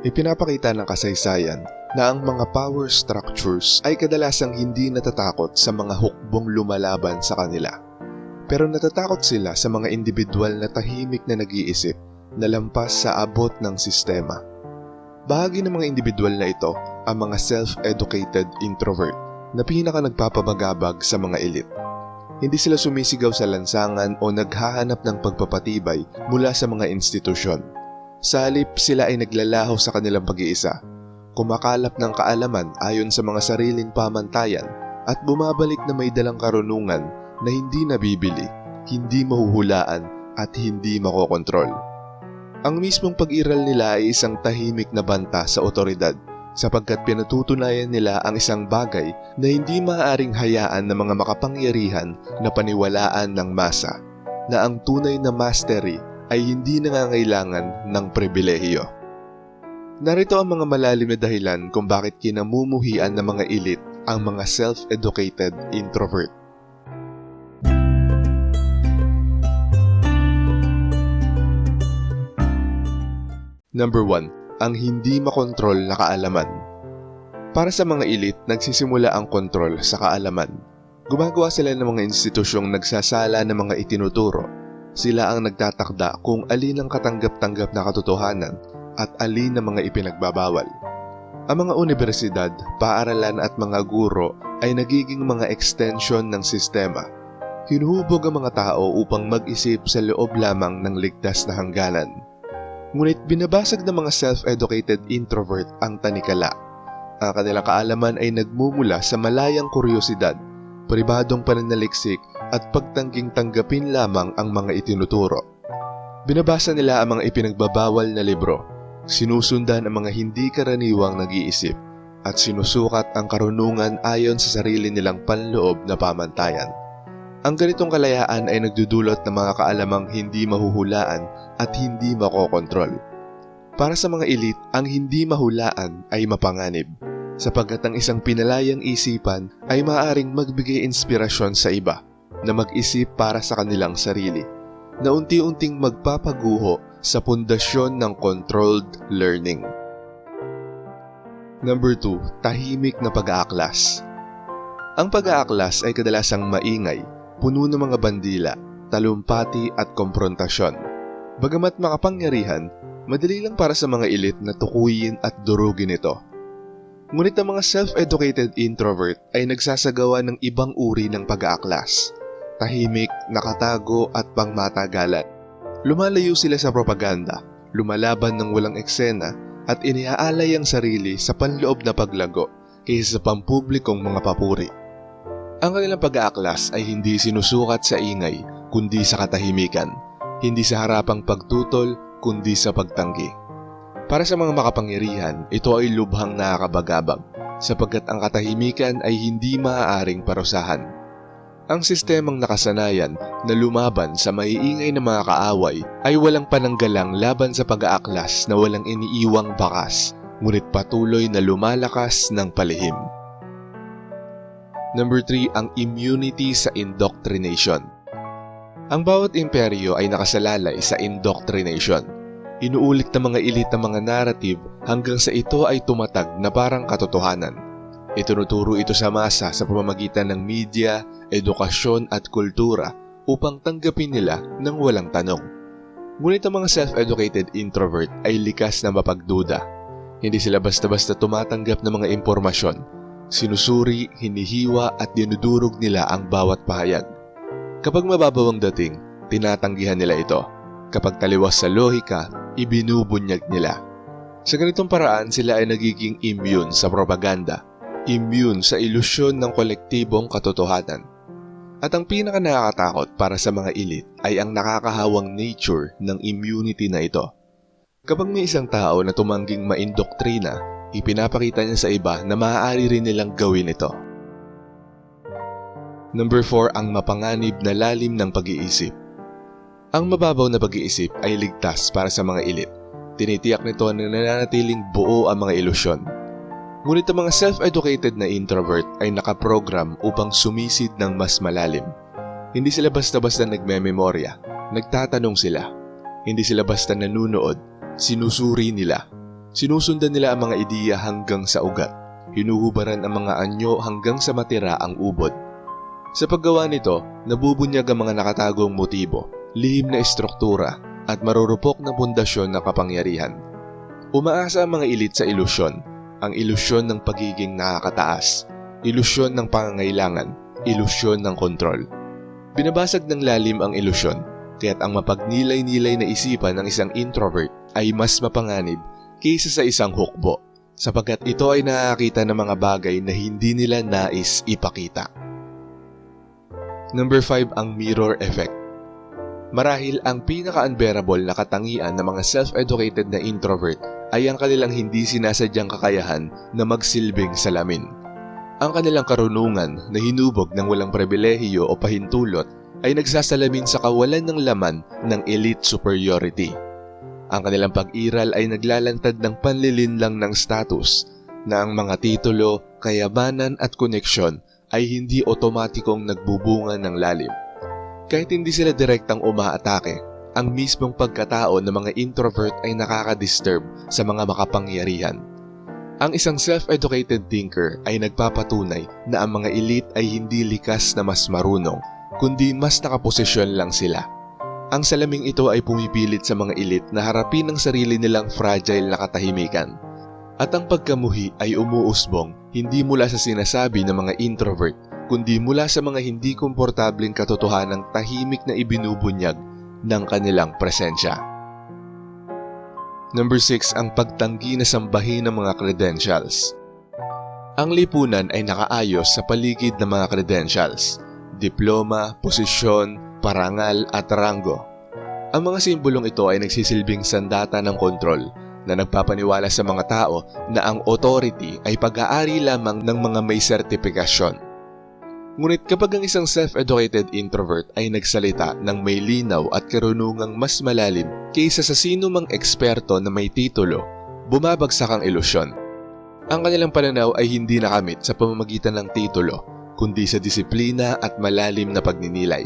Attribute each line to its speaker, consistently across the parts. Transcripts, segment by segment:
Speaker 1: Ipinapakita ng kasaysayan na ang mga power structures ay kadalasang hindi natatakot sa mga hukbong lumalaban sa kanila. Pero natatakot sila sa mga individual na tahimik na nag-iisip na lampas sa abot ng sistema. Bahagi ng mga individual na ito ang mga self-educated introvert na pinaka nagpapabagabag sa mga elite. Hindi sila sumisigaw sa lansangan o naghahanap ng pagpapatibay mula sa mga institusyon. Sa halip sila ay naglalaho sa kanilang pag-iisa, kumakalap ng kaalaman ayon sa mga sariling pamantayan at bumabalik na may dalang karunungan na hindi nabibili, hindi mahuhulaan at hindi makokontrol. Ang mismong pag-iral nila ay isang tahimik na banta sa otoridad sapagkat pinatutunayan nila ang isang bagay na hindi maaaring hayaan ng mga makapangyarihan na paniwalaan ng masa, na ang tunay na mastery ay hindi nangangailangan ng pribilehiyo. Narito ang mga malalim na dahilan kung bakit kinamumuhian ng mga elite ang mga self-educated introvert. Number 1. Ang hindi makontrol na kaalaman. Para sa mga elite, nagsisimula ang kontrol sa kaalaman. Gumagawa sila ng mga institusyong nagsasala ng mga itinuturo. Sila ang nagtatakda kung alin ang katanggap-tanggap na katotohanan at alin ang mga ipinagbabawal. Ang mga universidad, paaralan at mga guro ay nagiging mga extension ng sistema. Hinuhubog ang mga tao upang mag-isip sa loob lamang ng ligtas na hangganan. Ngunit binabasag ng mga self-educated introvert ang tanikala. Ang kanilang kaalaman ay nagmumula sa malayang kuryosidad, pribadong pananaliksik at pagtangking tanggapin lamang ang mga itinuturo. Binabasa nila ang mga ipinagbabawal na libro, sinusundan ang mga hindi karaniwang nag-iisip, at sinusukat ang karunungan ayon sa sarili nilang panloob na pamantayan. Ang ganitong kalayaan ay nagdudulot ng mga kaalamang hindi mahuhulaan at hindi makokontrol. Para sa mga elite, ang hindi mahulaan ay mapanganib, sapagkat ang isang pinalayang isipan ay maaaring magbigay inspirasyon sa iba na mag-isip para sa kanilang sarili, na unti-unting magpapaguho sa pundasyon ng controlled learning. Number 2, tahimik na pag-aaklas. Ang pag-aaklas ay kadalasang maingay, puno ng mga bandila, talumpati at komprontasyon. Bagamat makapangyarihan, madali lang para sa mga elite na tukuyin at durugin ito. Ngunit ang mga self-educated introvert ay nagsasagawa ng ibang uri ng pag-aaklas. Tahimik, nakatago at pangmatagalan. Lumalayo sila sa propaganda, lumalaban ng walang eksena at iniaalay ang sarili sa panloob na paglago kaysa sa pampublikong mga papuri. Ang kanilang pag-aaklas ay hindi sinusukat sa ingay kundi sa katahimikan, hindi sa harapang pagtutol kundi sa pagtanggi. Para sa mga makapangyarihan, ito ay lubhang nakakabagabag sapagkat ang katahimikan ay hindi maaaring parusahan. Ang sistemang nakasanayan na lumaban sa maiingay na mga kaaway ay walang pananggalang laban sa pag-aaklas na walang iniiwang bakas, ngunit patuloy na lumalakas ng palihim. Number 3, ang immunity sa indoctrination. Ang bawat imperyo ay nakasalalay sa indoctrination. Inuulit ng mga elite ang mga narrative hanggang sa ito ay tumatag na parang katotohanan. Itinuturo ito sa masa sa pamamagitan ng media, edukasyon at kultura upang tanggapin nila ng walang tanong. Ngunit ang mga self-educated introvert ay likas na mapagduda. Hindi sila basta-basta tumatanggap ng mga impormasyon. Sinusuri, hinihiwa at dinudurog nila ang bawat pahayag. Kapag mababaw ang dating, tinatanggihan nila ito. Kapag taliwas sa lohika, ibinubunyag nila. Sa ganitong paraan, sila ay nagiging immune sa propaganda, immune sa ilusyon ng kolektibong katotohanan. At ang pinaka nakakatakot para sa mga elite ay ang nakakahawang nature ng immunity na ito. Kapag may isang tao na tumangging maindoktrina, ipinapakita niya sa iba na maaari rin nilang gawin ito. Number 4 ang mapanganib na lalim ng pag-iisip. Ang mababaw na pag-iisip ay ligtas para sa mga elite. Tinitiyak nito na nananatiling buo ang mga ilusyon. Ngunit ang mga self-educated na introvert ay nakaprogram upang sumisid ng mas malalim. Hindi sila basta-basta nagmememorya, nagtatanong sila. Hindi sila basta nanunood, sinusuri nila. Sinusundan nila ang mga ideya hanggang sa ugat. Hinuhubaran ang mga anyo hanggang sa matira ang ubod. Sa paggawa nito, nabubunyag ang mga nakatagong motibo, lihim na estruktura, at marurupok na pundasyon ng kapangyarihan. Umaasa ang mga ilit sa ilusyon, ang ilusyon ng pagiging nakakataas, ilusyon ng pangangailangan, ilusyon ng kontrol. Binabasag ng lalim ang ilusyon, kaya't ang mapagnilay-nilay na isipan ng isang introvert ay mas mapanganib kaysa sa isang hukbo, sapagkat ito ay nakakita ng mga bagay na hindi nila nais ipakita. Number 5 ang mirror effect. Marahil ang pinaka-unbearable na katangian ng mga self-educated na introvert ay ang kanilang hindi sinasadyang kakayahan na magsilbing salamin. Ang kanilang karunungan na hinubog ng walang pribilehiyo o pahintulot ay nagsasalamin sa kawalan ng laman ng elite superiority. Ang kanilang pag-iral ay naglalantad ng panlilinlang ng status na ang mga titulo, kayamanan at koneksyon ay hindi otomatikong nagbubunga ng lalim. Kahit hindi sila direktang umaatake, ang mismong pagkatao ng mga introvert ay nakaka-disturb sa mga makapangyarihan. Ang isang self-educated thinker ay nagpapatunay na ang mga elite ay hindi likas na mas marunong, kundi mas nakaposisyon lang sila. Ang salaming ito ay pumipilit sa mga elite na harapin ang sarili nilang fragile na katahimikan. At ang pagkamuhi ay umuusbong hindi mula sa sinasabi ng mga introvert, kundi mula sa mga hindi komportabling katotohanang tahimik na ibinubunyag ng kanilang presensya. Number 6 ang pagtanggi na sambahin ng mga credentials. Ang lipunan ay nakaayos sa paligid ng mga credentials, diploma, posisyon, parangal at ranggo. Ang mga simbolong ito ay nagsisilbing sandata ng kontrol na nagpapaniwala sa mga tao na ang authority ay pag-aari lamang ng mga may sertipikasyon. Ngunit kapag ang isang self-educated introvert ay nagsalita ng may linaw at karunungang mas malalim kaysa sa sino mang eksperto na may titulo, bumabagsak ang ilusyon. Ang kanilang pananaw ay hindi nakamit sa pamamagitan ng titulo, kundi sa disiplina at malalim na pagninilay.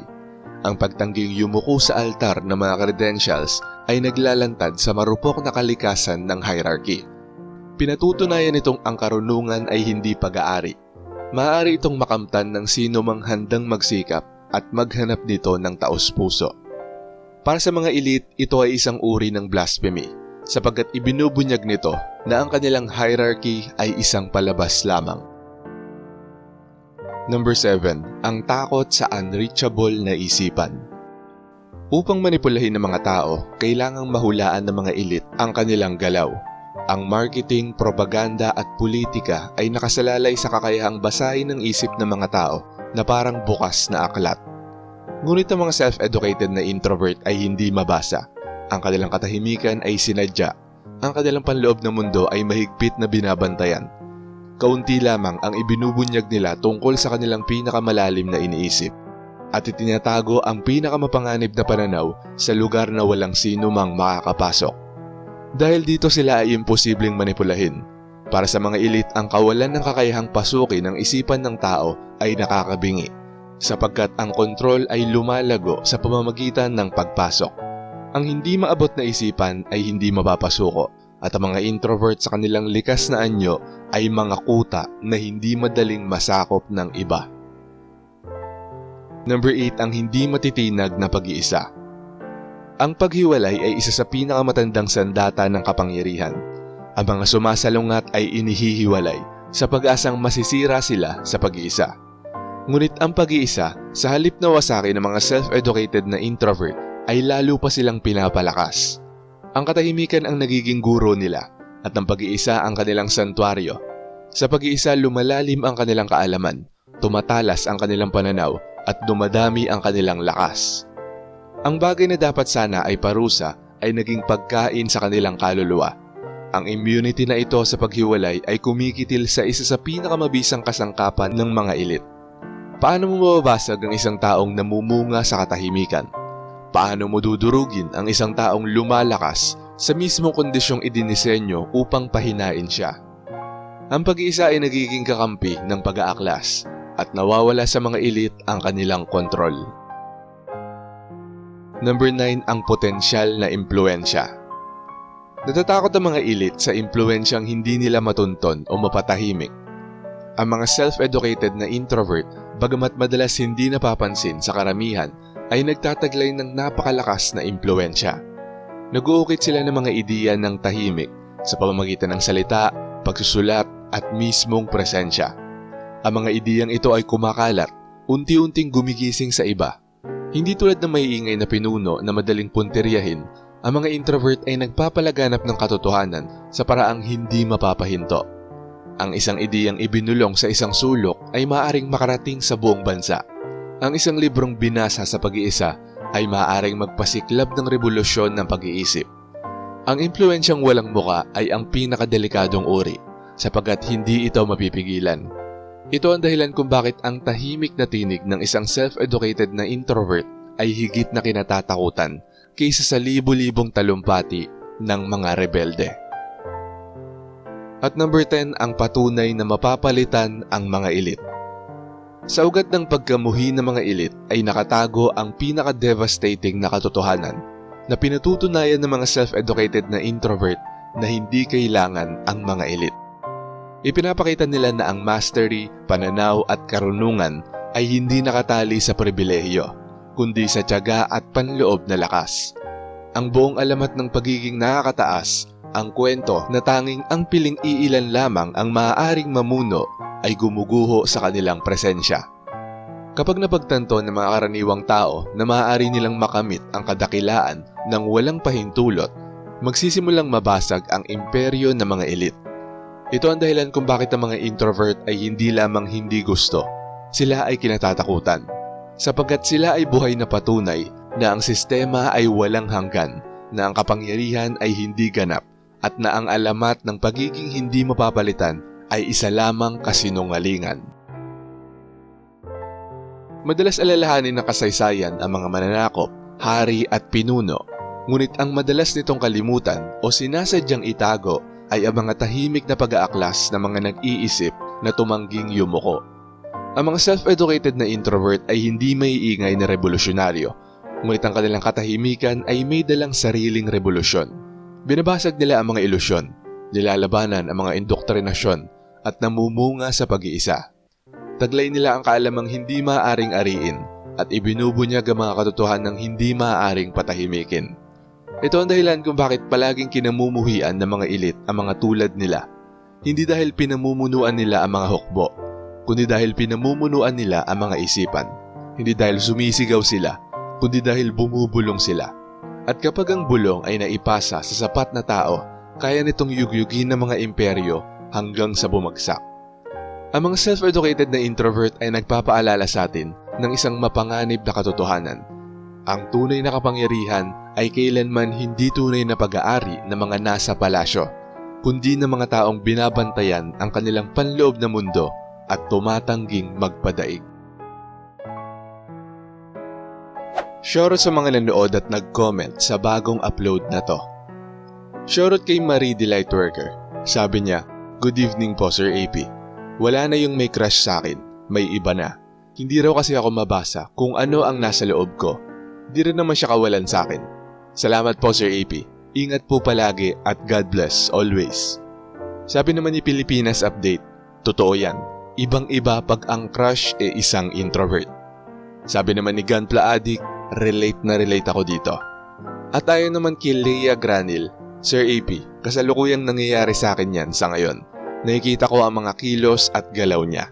Speaker 1: Ang pagtangging yumuko sa altar ng mga credentials ay naglalantad sa marupok na kalikasan ng hierarchy. Pinatutunayan nitong ang karunungan ay hindi pag-aari. Maaari itong makamtan ng sino mang handang magsikap at maghanap nito ng taos-puso. Para sa mga elite, ito ay isang uri ng blasphemy sapagkat ibinubunyag nito na ang kanilang hierarchy ay isang palabas lamang. Number 7. Ang takot sa unreachable na isipan. Upang manipulahin ng mga tao, kailangang mahulaan ng mga elite ang kanilang galaw. Ang marketing, propaganda at politika ay nakasalalay sa kakayahang basahin ng isip ng mga tao na parang bukas na aklat. Ngunit ang mga self-educated na introvert ay hindi mabasa. Ang kanilang katahimikan ay sinadya. Ang kanilang panloob ng mundo ay mahigpit na binabantayan kaunti lamang ang ibinubunyag nila tungkol sa kanilang pinakamalalim na iniisip at itinatago ang pinakamapanganib na pananaw sa lugar na walang sino mang makakapasok. Dahil dito sila ay imposibleng manipulahin. Para sa mga elite, ang kawalan ng kakayahang pasukin ng isipan ng tao ay nakakabingi sapagkat ang kontrol ay lumalago sa pamamagitan ng pagpasok. Ang hindi maabot na isipan ay hindi mapapasuko at ang mga introvert sa kanilang likas na anyo ay mga kuta na hindi madaling masakop ng iba. Number 8 ang hindi matitinag na pag-iisa. Ang paghiwalay ay isa sa pinakamatandang sandata ng kapangyarihan. Ang mga sumasalungat ay inihihiwalay sa pag-asang masisira sila sa pag-iisa. Ngunit ang pag-iisa, sa halip na wasaki ng mga self-educated na introvert, ay lalo pa silang pinapalakas. Ang katahimikan ang nagiging guro nila at ang pag-iisa ang kanilang santuaryo. Sa pag-iisa lumalalim ang kanilang kaalaman, tumatalas ang kanilang pananaw at dumadami ang kanilang lakas. Ang bagay na dapat sana ay parusa ay naging pagkain sa kanilang kaluluwa. Ang immunity na ito sa paghiwalay ay kumikitil sa isa sa pinakamabisang kasangkapan ng mga elit. Paano mo mababasag ang isang taong namumunga sa katahimikan? Paano mo dudurugin ang isang taong lumalakas sa mismong kondisyong idinisenyo upang pahinain siya? Ang pag-iisa ay nagiging kakampi ng pag-aaklas at nawawala sa mga elite ang kanilang kontrol. Number 9 ang potensyal na impluensya. Natatakot ang mga elite sa impluensyang hindi nila matunton o mapatahimik. Ang mga self-educated na introvert, bagamat madalas hindi napapansin sa karamihan, ay nagtataglay ng napakalakas na impluensya. Nag-uukit sila ng mga ideya ng tahimik sa pamamagitan ng salita, pagsusulat at mismong presensya. Ang mga ideyang ito ay kumakalat, unti-unting gumigising sa iba. Hindi tulad ng maiingay na pinuno na madaling punteriyahin, ang mga introvert ay nagpapalaganap ng katotohanan sa paraang hindi mapapahinto. Ang isang ideyang ibinulong sa isang sulok ay maaaring makarating sa buong bansa. Ang isang librong binasa sa pag-iisa ay maaaring magpasiklab ng revolusyon ng pag-iisip. Ang impluensyang walang muka ay ang pinakadelikadong uri sapagkat hindi ito mapipigilan. Ito ang dahilan kung bakit ang tahimik na tinig ng isang self-educated na introvert ay higit na kinatatakutan kaysa sa libo-libong talumpati ng mga rebelde. At number 10 ang patunay na mapapalitan ang mga elite. Sa ugat ng pagkamuhi ng mga elite ay nakatago ang pinaka-devastating na katotohanan na pinatutunayan ng mga self-educated na introvert na hindi kailangan ang mga elite. Ipinapakita nila na ang mastery, pananaw at karunungan ay hindi nakatali sa pribilehiyo, kundi sa tiyaga at panloob na lakas. Ang buong alamat ng pagiging nakakataas, ang kwento na tanging ang piling iilan lamang ang maaaring mamuno ay gumuguho sa kanilang presensya. Kapag napagtanto ng mga karaniwang tao na maaari nilang makamit ang kadakilaan ng walang pahintulot, magsisimulang mabasag ang imperyo ng mga elite. Ito ang dahilan kung bakit ang mga introvert ay hindi lamang hindi gusto, sila ay kinatatakutan. Sapagkat sila ay buhay na patunay na ang sistema ay walang hanggan, na ang kapangyarihan ay hindi ganap, at na ang alamat ng pagiging hindi mapapalitan ay isa lamang kasinungalingan. Madalas alalahanin ng kasaysayan ang mga mananakop, hari at pinuno, ngunit ang madalas nitong kalimutan o sinasadyang itago ay ang mga tahimik na pag-aaklas ng mga nag-iisip na tumangging yumuko. Ang mga self-educated na introvert ay hindi may ingay na revolusyonaryo, ngunit ang kanilang katahimikan ay may dalang sariling revolusyon. Binabasag nila ang mga ilusyon, nilalabanan ang mga indoktrinasyon at namumunga sa pag-iisa. Taglay nila ang kaalamang hindi maaaring ariin at ibinubunyag ang mga katotohanan ng hindi maaaring patahimikin. Ito ang dahilan kung bakit palaging kinamumuhian ng mga elit ang mga tulad nila. Hindi dahil pinamumunuan nila ang mga hukbo, kundi dahil pinamumunuan nila ang mga isipan. Hindi dahil sumisigaw sila, kundi dahil bumubulong sila. At kapag ang bulong ay naipasa sa sapat na tao, kaya nitong yugyugin ng mga imperyo hanggang sa bumagsak. Ang mga self-educated na introvert ay nagpapaalala sa atin ng isang mapanganib na katotohanan. Ang tunay na kapangyarihan ay kailanman hindi tunay na pag-aari ng mga nasa palasyo, kundi ng mga taong binabantayan ang kanilang panloob na mundo at tumatangging magpadaig. Shoutout sa mga nanood at nag-comment sa bagong upload na to. Shoutout kay Marie Delight Worker. Sabi niya, Good evening po Sir AP. Wala na yung may crush sa akin, may iba na. Hindi raw kasi ako mabasa kung ano ang nasa loob ko. Di rin naman siya kawalan sa akin. Salamat po Sir AP. Ingat po palagi at God bless always. Sabi naman ni Pilipinas Update, totoo yan. Ibang-iba pag ang crush e isang introvert. Sabi naman ni Gunpla Addict, relate na relate ako dito. At ayon naman kay Leia Granil, Sir AP, kasalukuyang nangyayari sa akin yan sa ngayon. Nakikita ko ang mga kilos at galaw niya.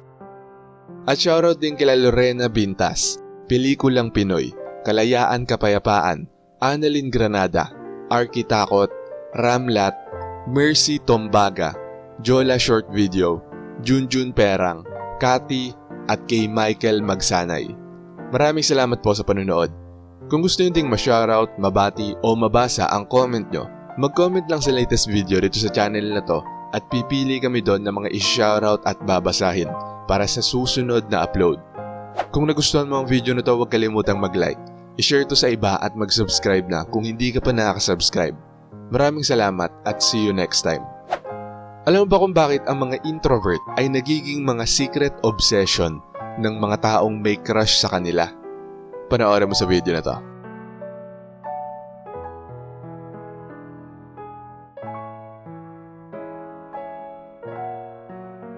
Speaker 1: At shoutout din kila Lorena Bintas, Pelikulang Pinoy, Kalayaan Kapayapaan, Annalyn Granada, Arky Takot, Ramlat, Mercy Tombaga, Jola Short Video, Junjun Perang, Kati, at kay Michael Magsanay. Maraming salamat po sa panonood. Kung gusto nyo ding ma-shoutout, mabati o mabasa ang comment nyo, mag-comment lang sa latest video dito sa channel na to at pipili kami doon ng mga i-shoutout at babasahin para sa susunod na upload. Kung nagustuhan mo ang video na to, huwag kalimutang mag-like, i-share to sa iba at mag-subscribe na kung hindi ka pa nakaka-subscribe. Maraming salamat at see you next time. Alam mo ba kung bakit ang mga introvert ay nagiging mga secret obsession ng mga taong may crush sa kanila? Panoorin mo sa video na to.